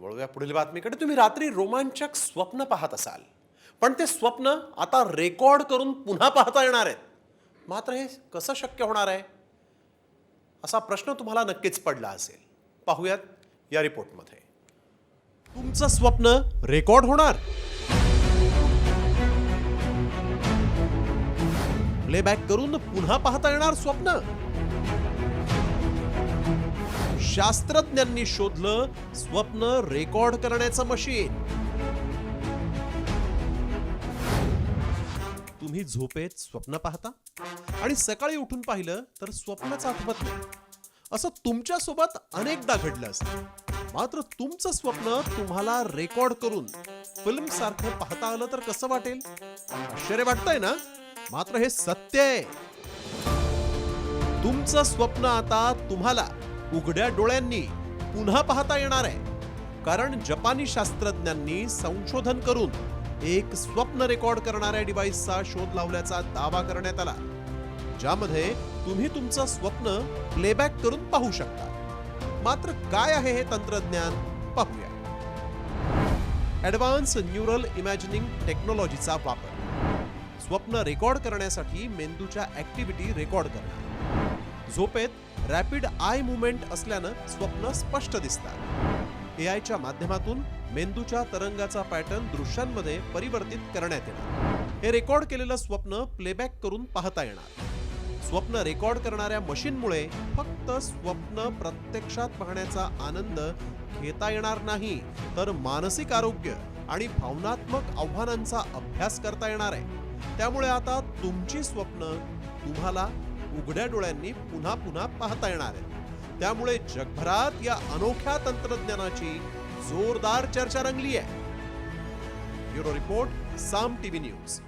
वळूया पुढील बातमीकडे. तुम्ही रात्री रोमांचक स्वप्न पाहत असाल. पण ते स्वप्न आता रेकॉर्ड करून पुन्हा पाहता येणार आहेत. मात्र हे कसं शक्य होणार आहे? असा प्रश्न तुम्हाला नक्कीच पडला असेल. पाहूयात या रिपोर्टमध्ये. तुमचं स्वप्न रेकॉर्ड होणार. प्लेबॅक करून पुन्हा पाहता येणार स्वप्न. शास्त्रज्ञांनी शोधलं स्वप्न रेकॉर्ड करण्याचं मशीन. तुम्ही झोपेत स्वप्न पाहता? आणि सकाळी उठून पाहिलं तर स्वप्नच आठवत नाही. असं तुमच्यासोबत अनेकदा घडलं असतं. मात्र तुमचं स्वप्न तुम्हाला रेकॉर्ड करून फिल्म सारखं पाहता आलं तर कसं वाटेल? आश्चर्य वाटतंय ना? मात्र हे सत्य आहे. तुमचं स्वप्न आता तुम्हाला उघड्या डोळ्यांनी पुन्हा पाहता येणार आहे. कारण जपानी शास्त्रज्ञांनी संशोधन करून एक स्वप्न रेकॉर्ड करणाऱ्या डिव्हाइसचा शोध लावल्याचा दावा करण्यात आला. ज्यामध्ये तुम्ही तुमचं स्वप्न प्लेबॅक करून पाहू शकता. मात्र काय आहे हे तंत्रज्ञान पाहूया. ऍडव्हान्स न्यूरल इमॅजिनिंग टेक्नॉलॉजीचा वापर. स्वप्न रेकॉर्ड करण्यासाठी मेंदूच्या ऍक्टिव्हिटी रेकॉर्ड करणे झोपेत रॅपिड आय मुवमेंट असल्यानं स्वप्न स्पष्ट दिसतात. एआयच्या माध्यमातून मेंदूच्या तरंगाचा पॅटर्न दृश्यांमध्ये परिवर्तित करण्यात येणार. हे रेकॉर्ड केलेलं स्वप्न प्लेबॅक करून पाहता येणार. स्वप्न रेकॉर्ड करणाऱ्या मशीनमुळे फक्त स्वप्न प्रत्यक्षात पाहण्याचा आनंद घेता येणार नाही तर मानसिक आरोग्य आणि भावनात्मक आव्हानांचा अभ्यास करता येणार आहे. त्यामुळे आता तुमची स्वप्न तुम्हाला उघड्या डोळ्यांनी पुन्हा पुन्हा पाहता येणार आहेत त्यामुळे जगभरात या अनोख्या तंत्रज्ञानाची जोरदार चर्चा रंगली आहे. Bureau report Saam TV news.